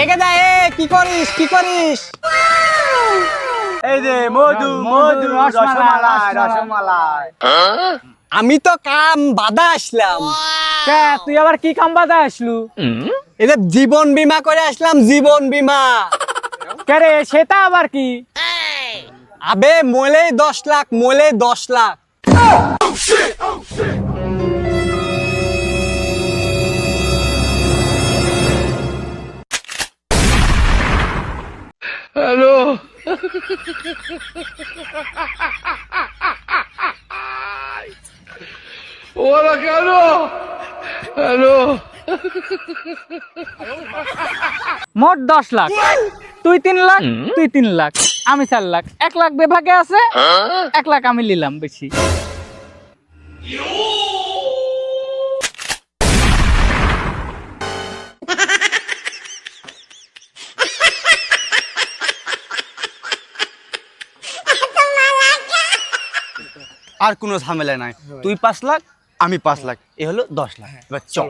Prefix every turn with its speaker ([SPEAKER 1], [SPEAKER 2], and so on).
[SPEAKER 1] এগে এ কি করিস কি করিস?
[SPEAKER 2] এই যে মধু মধু রসমালাই
[SPEAKER 3] রসমালাই।
[SPEAKER 2] রসমালাই।
[SPEAKER 1] আমি তো কাম বাধা আসলাম।
[SPEAKER 3] তুই আবার কি কাম বাদা আসলু?
[SPEAKER 1] এটা জীবন বীমা করে আসলাম জীবন বীমা।
[SPEAKER 3] কে সেটা আবার কি?
[SPEAKER 1] আবে মোলে দশ লাখ মোলে দশ লাখ।
[SPEAKER 3] মোট দশ লাখ। তুই তিন লাখ তুই তিন লাখ। আমি চার লাখ। এক লাখ বিভাগে আছে এক লাখ আমি নিলাম বেশি।
[SPEAKER 2] আর কোনো ঝামেলা নাই। তুই পাঁচ লাখ আমি পাঁচ লাখ এ হলো দশ লাখ। এবার চল।